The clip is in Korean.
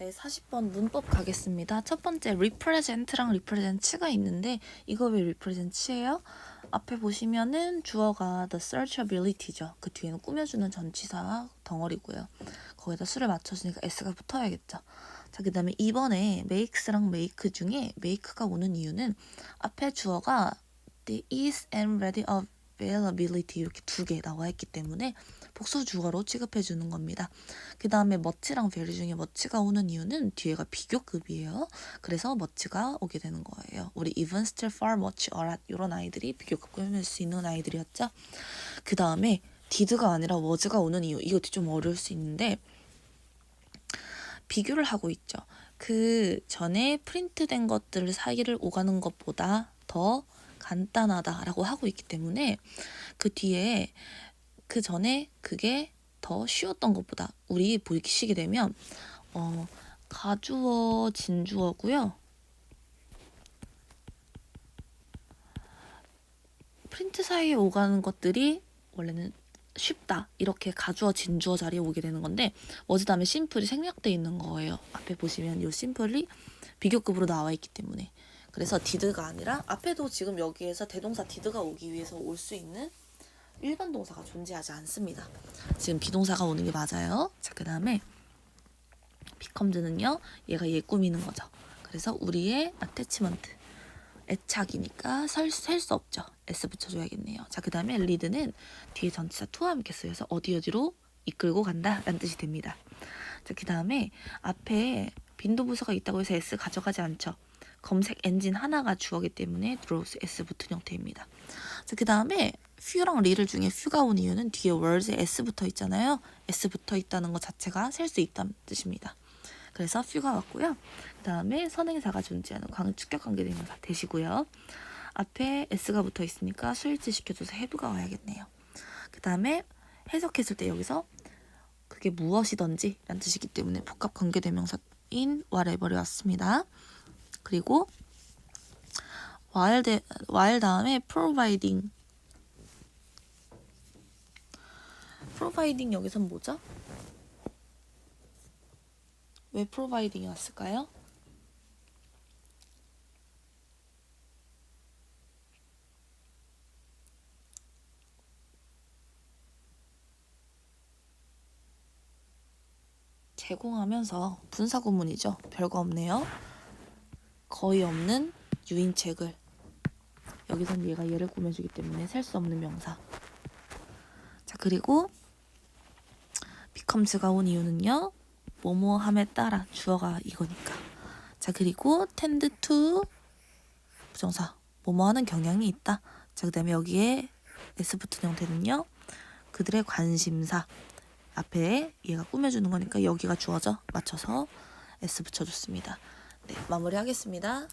네, 40번 문법 가겠습니다. 첫 번째 represent랑 represent가 있는데 이거 왜 represent예요? 앞에 보시면은 주어가 the searchability죠. 그 뒤에는 꾸며주는 전치사 덩어리고요. 거기다 수를 맞춰주니까 s가 붙어야겠죠. 자, 그 다음에 2번에 makes랑 make 중에 make가 오는 이유는 앞에 주어가 the is and ready availability 이렇게 두 개 나와 있기 때문에 복수 주어로 취급해 주는 겁니다. 그 다음에 멋지랑 very 중에 멋지가 오는 이유는 뒤에가 비교급이에요. 그래서 멋지가 오게 되는 거예요. 우리 even, still, far, much, a lot 이런 아이들이 비교급 꾸밀 수 있는 아이들이었죠. 그 다음에 did가 아니라 was가 오는 이유 이것도 좀 어려울 수 있는데 비교를 하고 있죠. 그 전에 프린트된 것들 사이를 오가는 것보다 더 간단하다라고 하고 있기 때문에 그 뒤에 그 전에 그게 더 쉬웠던 것보다 우리 보이시게 되면 어 가주어 진주어고요. 프린트 사이에 오가는 것들이 원래는 쉽다 이렇게 가주어 진주어 자리에 오게 되는 건데 워즈 다음에 심플이 생략돼 있는 거예요. 앞에 보시면 이 심플이 비교급으로 나와 있기 때문에 그래서 디드가 아니라 앞에도 지금 여기에서 대동사 디드가 오기 위해서 올 수 있는 일반 동사가 존재하지 않습니다. 지금 비동사가 오는 게 맞아요. 자, 그 다음에 become는요, 얘가 얘 꾸미는 거죠. 그래서 우리의 attachment, 애착이니까 셀수 없죠. s 붙여줘야겠네요. 자, 그 다음에 lead는 뒤에 전치사 to와 함께 쓰여서 어디 어디로 이끌고 간다 라는 뜻이 됩니다. 자, 그 다음에 앞에 빈도 부서가 있다고 해서 s 가져가지 않죠. 검색 엔진 하나가 주어기 때문에 draws s 붙은 형태입니다. 자, 그 다음에 few랑 리를 중에 few가 온 이유는 뒤에 words에 s 붙어 있잖아요. s 붙어 있다는 것 자체가 셀 수 있다는 뜻입니다. 그래서 few가 왔고요. 그 다음에 선행사가 존재하는 광 축격 관계대명사 대시고요. 앞에 s가 붙어 있으니까 수일치 시켜줘서 해부가 와야겠네요. 그 다음에 해석했을 때 여기서 그게 무엇이든지 라는 뜻이기 때문에 복합 관계대명사인 whatever이 왔습니다. 그리고 while, 대, while 다음에 providing providing 여기선 뭐죠? 왜 providing이 왔을까요? 제공하면서 분사 구문이죠. 별거 없네요. 거의 없는 유인책을 여기선 얘가 얘를 꾸며주기 때문에 셀 수 없는 명사. 자 그리고 becomes가 온 이유는요. 뭐뭐함에 따라 주어가 이거니까. 자 그리고 tend to 부정사 뭐뭐하는 경향이 있다. 자 그 다음에 여기에 s 붙은 형태는요. 그들의 관심사 앞에 얘가 꾸며주는 거니까 여기가 주어져 맞춰서 s 붙여줬습니다. 네 마무리하겠습니다.